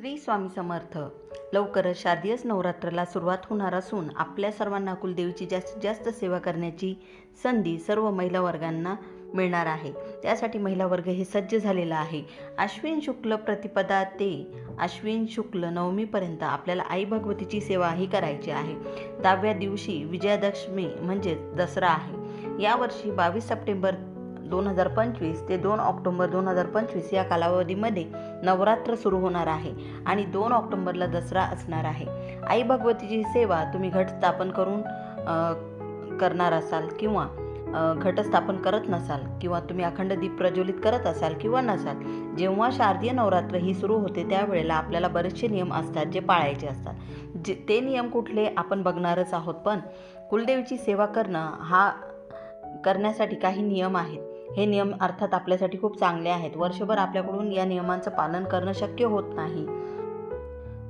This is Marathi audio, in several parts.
श्री स्वामी समर्थ. लवकरच शारदीयच नवरात्राला सुरुवात होणार असून आपल्या सर्वांना कुलदेवीची जास्तीत जास्त सेवा करण्याची संधी सर्व महिला वर्गांना मिळणार आहे. त्यासाठी महिला वर्ग हे सज्ज झालेला आहे. अश्विन शुक्ल प्रतिपदा ते अश्विन शुक्ल नवमीपर्यंत आपल्याला आई भगवतीची सेवा ही करायची आहे. दहाव्या दिवशी विजयादशमी म्हणजेच दसरा आहे. यावर्षी बावीस सप्टेंबर दोन हजार पंचवीस ते दोन ऑक्टोंबर दोन हजार पंचवीस या कालावधीमध्ये नवरात्र सुरू होणार आहे आणि दोन ऑक्टोंबरला दसरा असणार आहे. आई भगवतीची सेवा तुम्ही घट स्थापन करून करणार असाल किंवा घटस्थापन करत नसाल किंवा तुम्ही अखंड दीप प्रज्वलित करत असाल किंवा नसाल जेव्हा शारदीय नवरात्र ही सुरू होते त्यावेळेला आपल्याला बरेचसे नियम असतात जे पाळायचे असतात. जे ते नियम कुठले आपण बघणारच आहोत पण कुलदेवीची सेवा करणं हा करण्यासाठी काही नियम आहेत. हे नियम अर्थात आपल्यासाठी खूप चांगले आहेत. वर्षभर आपल्याकडून या नियमांचं पालन करणं शक्य होत नाही.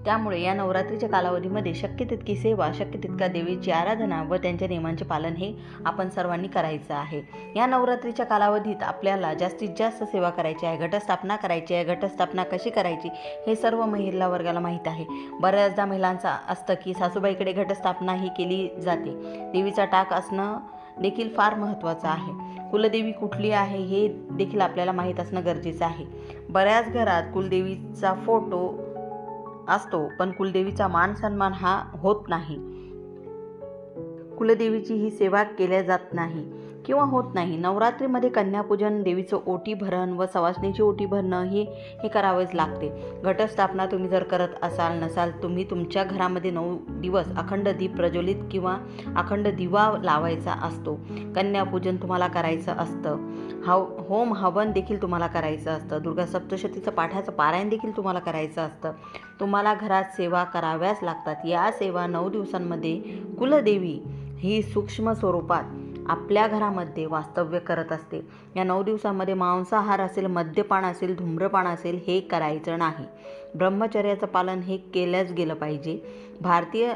त्यामुळे या नवरात्रीच्या कालावधीमध्ये शक्य तितकी सेवा शक्य तितका देवीची आराधना व त्यांच्या नियमांचे पालन हे आपण सर्वांनी करायचं आहे. या नवरात्रीच्या कालावधीत आपल्याला जास्तीत जास्त सेवा करायची आहे. घटस्थापना करायची आहे. घटस्थापना कशी करायची हे सर्व महिला वर्गाला माहीत आहे. बऱ्याचदा महिलांचं असतं की सासूबाईकडे घटस्थापना ही केली जाते. देवीचा टाक असणं देखील फार महत्त्वाचं आहे. कुलदेवी कुठली आहे हे देखील आपल्याला माहीत असणं गरजेचं आहे. बऱ्याच घरात कुलदेवीचा फोटो असतो पण कुलदेवीचा मान सन्मान हा होत नाही. कुलदेवीची ही सेवा केल्या जात नाही. किंवा होत नाही. नवरात्रीमध्ये कन्यापूजन देवीचं ओटी भरण व सवासणीची ओटी भरणं हे हे करावेच लागते. घटस्थापना तुम्ही जर करत असाल नसाल तुम्ही तुमच्या घरामध्ये नऊ दिवस अखंड दीप प्रज्वलित किंवा अखंड दिवा लावायचा असतो. कन्यापूजन तुम्हाला करायचं असतं. हव होम हवन देखील तुम्हाला करायचं असतं. दुर्गा सप्तशतीचं पाठाचं पारायण देखील तुम्हाला करायचं असतं. तुम्हाला घरात सेवा कराव्याच लागतात. या सेवा नऊ दिवसांमध्ये कुलदेवी ही सूक्ष्म स्वरूपात आपल्या घरामध्ये वास्तव्य करत असते. या नऊ दिवसामध्ये मांसाहार असेल मद्यपान असेल धूम्रपान असेल हे करायचं नाही. ब्रह्मचर्याचं पालन हे केलंच गेलं पाहिजे. भारतीय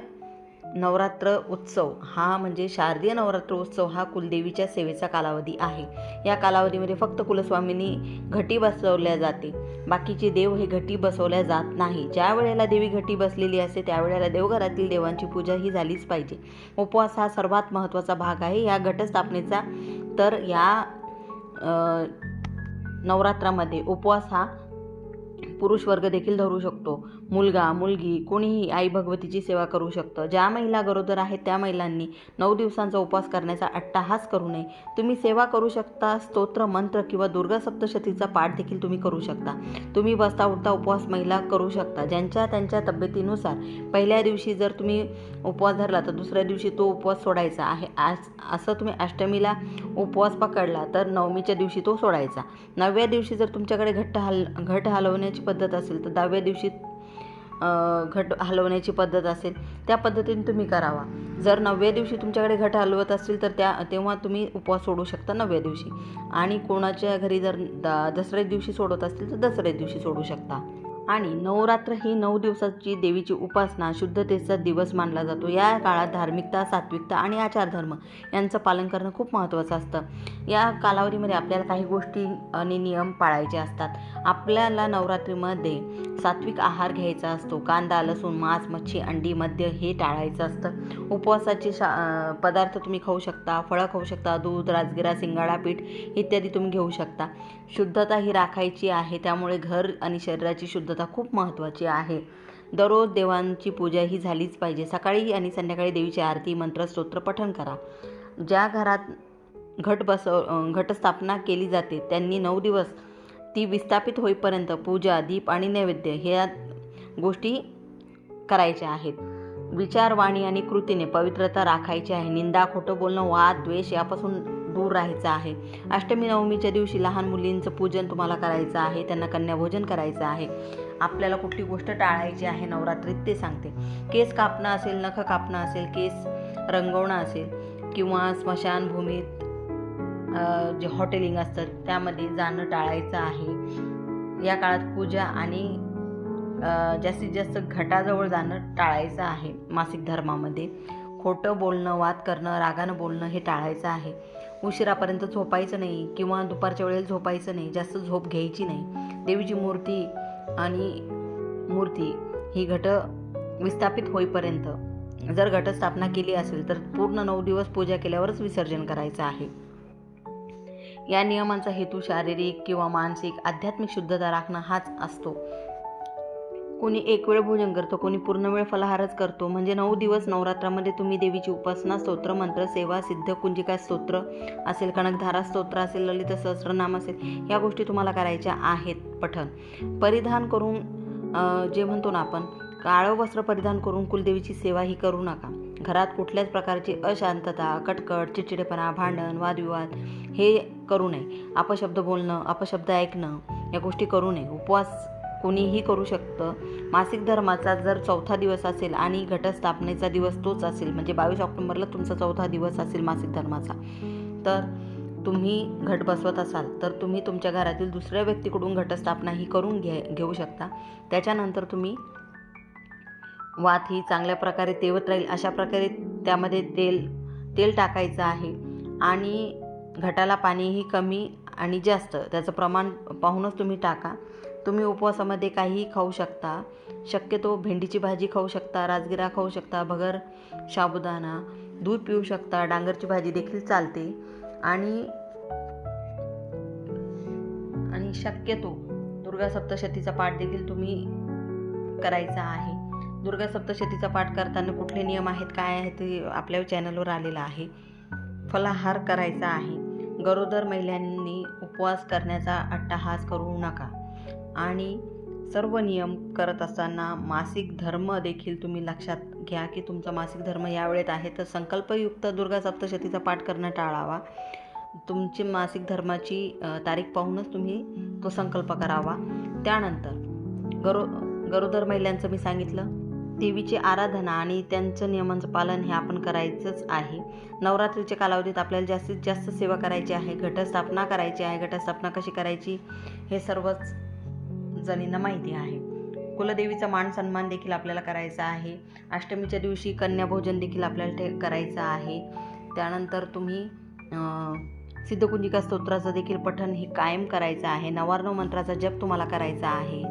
नवरात्र उत्सव. हा म्हणजे शारदीय नवरात्र उत्सव हा कुलदेवीच्या सेवेचा कालावधी आहे. या कालावधीमध्ये फक्त कुलस्वामींनी घटी बसवल्या जाते. बाकीचे देव हे घटी बसवल्या जात नाही. ज्या वेळेला देवी घटी बसलेली असते त्यावेळेला देवघरातील देवांची पूजा ही झालीच पाहिजे. उपवास हा सर्वात महत्त्वाचा भाग आहे. या घटस्थापनेचा तर या नवरात्रामध्ये उपवास हा पुरुष वर्ग देखील धरू शकतो. मुलगा मुलगी कोणीही आई भगवतीची सेवा करू शकतं. ज्या महिला गरोदर आहेत त्या महिलांनी नऊ दिवसांचा उपवास करण्याचा अट्टाहास करू नये. तुम्ही सेवा करू शकता स्तोत्र मंत्र किंवा दुर्गा सप्तशतीचा पाठ देखील तुम्ही करू शकता. तुम्ही बसता उठता उपवास महिला करू शकता. ज्यांच्या त्यांच्या तब्येतीनुसार पहिल्या दिवशी जर तुम्ही उपवास धरला तर दुसऱ्या दिवशी तो उपवास सोडायचा आहे. आज असं तुम्ही अष्टमीला उपवास पकडला तर नवमीच्या दिवशी तो सोडायचा. नवव्या दिवशी जर तुमच्याकडे घट्ट हल घट करण्याची पद्धत असेल तर दहाव्या दिवशी घट हलवण्याची पद्धत असेल त्या पद्धतीने तुम्ही करावा. जर नवव्या दिवशी तुमच्याकडे घट हलवत असतील तर त्या तेव्हा तुम्ही उपवास सोडू शकता नवव्या दिवशी. आणि कोणाच्या घरी जर द दसऱ्या दिवशी सोडत असतील तर दसऱ्या दिवशी सोडू शकता. आणि नवरात्र ही नऊ दिवसाची देवीची उपासना शुद्धतेचा दिवस मानला जातो. या काळात धार्मिकता सात्विकता आणि आचारधर्म यांचं पालन करणं खूप महत्त्वाचं असतं. या कालावधीमध्ये आपल्याला काही गोष्टी आणि नियम पाळायचे असतात. आपल्याला नवरात्रीमध्ये सात्विक आहार घ्यायचा असतो. कांदा लसूण मांस मच्छी अंडी मद्य हे टाळायचं असतं. उपवासाचे शा पदार्थ तुम्ही खाऊ शकता फळं खाऊ शकता दूध राजगिरा सिंगाडा पीठ इत्यादी तुम्ही घेऊ शकता. शुद्धता ही राखायची आहे. त्यामुळे घर आणि शरीराची शुद्धता खूप महत्त्वाची आहे. दररोज देवांची पूजा ही झालीच पाहिजे. सकाळी आणि संध्याकाळी देवीची आरती मंत्र स्तोत्र पठण करा. ज्या घरात घट बसव घटस्थापना केली जाते त्यांनी नऊ दिवस ती विस्थापित होईपर्यंत पूजा दीप आणि नैवेद्य ह्या गोष्टी करायच्या आहेत. विचार वाणी आणि कृतीने पवित्रता राखायची आहे. निंदा खोटं बोलणं वाद द्वेष यापासून दूर राहायचं आहे. अष्टमी नवमीच्या दिवशी लहान मुलींचं पूजन तुम्हाला करायचं आहे. त्यांना कन्याभोजन करायचं आहे. आपल्याला कुठली गोष्ट टाळायची आहे नवरात्रीत ते सांगते. केस कापणं असेल नख कापणं असेल केस रंगवणं असेल किंवा स्मशानभूमीत जे हॉटेलिंग असतं त्यामध्ये जाणं टाळायचं आहे. या काळात पूजा आणि जास्तीत जास्त घटाजवळ जाणं टाळायचं आहे मासिक धर्मामध्ये. खोटं बोलणं वाद करणं रागानं बोलणं हे टाळायचं आहे. उशिरापर्यंत झोपायचं नाही किंवा दुपारच्या वेळेला झोपायचं नाही जास्त झोप घ्यायची नाही. देवीची मूर्ती आणि मूर्ती ही घट विस्थापित होईपर्यंत जर घटस्थापना केली असेल तर पूर्ण नऊ दिवस पूजा केल्यावरच विसर्जन करायचं आहे. या नियमांचा हेतू शारीरिक किंवा मानसिक आध्यात्मिक शुद्धता राखणं हाच असतो. कोणी एक वेळ भोजन करतो कोणी पूर्ण वेळ फलाहारच करतो. म्हणजे नऊ दिवस नवरात्रामध्ये तुम्ही देवीची उपासना स्तोत्र मंत्र सेवा सिद्ध कुंजिका स्तोत्र असेल कणकधारा स्तोत्र असेल ललित सहस्रनाम असेल या गोष्टी तुम्हाला करायच्या आहेत पठण. परिधान करून जे म्हणतो ना आपण काळं वस्त्र परिधान करून कुलदेवीची सेवा ही करू नका. घरात कुठल्याच प्रकारची अशांतता कटकट चिडचिडेपणा भांडण वादविवाद हे करू नये. अपशब्द बोलणं अपशब्द ऐकणं या गोष्टी करू नये. उपवास कोणीही करू शकतं. मासिक धर्माचा जर चौथा दिवस असेल आणि घटस्थापनेचा दिवस तोच असेल म्हणजे बावीस ऑक्टोबरला तुमचा चौथा दिवस असेल मासिक धर्माचा तर तुम्ही घट बसवत असाल तर तुम्ही तुमच्या घरातील दुसऱ्या व्यक्तीकडून घटस्थापना ही करून घे घेऊ शकता. त्याच्यानंतर तुम्ही वात ही चांगल्या प्रकारे तेवत राहील अशा प्रकारे त्यामध्ये तेल तेल टाकायचं आहे आणि घटाला पाणीही कमी आणि जास्त त्याचं प्रमाण पाहूनच तुम्ही टाका. तुम्ही उपवासामध्ये काहीही खाऊ शकता. शक्यतो भेंडीची भाजी खाऊ शकता राजगिरा खाऊ शकता भगर साबुदाणा दूध पिऊ शकता डांगरची भाजी देखील चालते. आणि आणि शक्यतो दुर्गा सप्तशतीचा पाठ देखील तुम्ही करायचा आहे. दुर्गा सप्तशतीचा पाठ करताना कुठले नियम आहेत काय आहेत ते आपल्या चॅनलवर आलेलं आहे. फलाहार करायचा आहे. गरोदर महिलांनी उपवास करण्याचा अट्टाहास करू नका. आणि सर्व नियम करत असताना मासिक धर्म देखील तुम्ही लक्षात घ्या की तुमचा मासिक धर्म यावेळेत आहे. तर संकल्पयुक्त दुर्गा सप्तशतीचा पाठ करणं टाळावा. तुमची मासिक धर्माची तारीख पाहूनच तुम्ही तो संकल्प करावा. त्यानंतर गरो गरोदर महिलांचं मी सांगितलं. देवीची आराधना आणि त्यांचं नियमांचं पालन हे आपण करायचंच आहे. नवरात्रीच्या कालावधीत आपल्याला जास्तीत जास्त सेवा करायची आहे. घटस्थापना करायची आहे. घटस्थापना कशी करायची? हे सर्वच जणींना माहिती आहे. कुलदेवीचा मान सन्मान देखील आपल्याला करायचा आहे. अष्टमीच्या दिवशी कन्याभोजन देखील आपल्याला ठे करायचं आहे. त्यानंतर तुम्ही सिद्धकुंजिका स्तोत्राचं देखील पठण हे कायम करायचं आहे. नवार्णव मंत्राचा जप तुम्हाला करायचा आहे.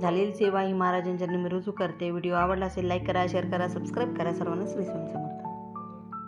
झालेली सेवा ही महाराजांच्या मी रुजू करते. व्हिडिओ आवडला असेल लाईक करा शेअर करा सबस्क्राईब करा. सर्वांना श्री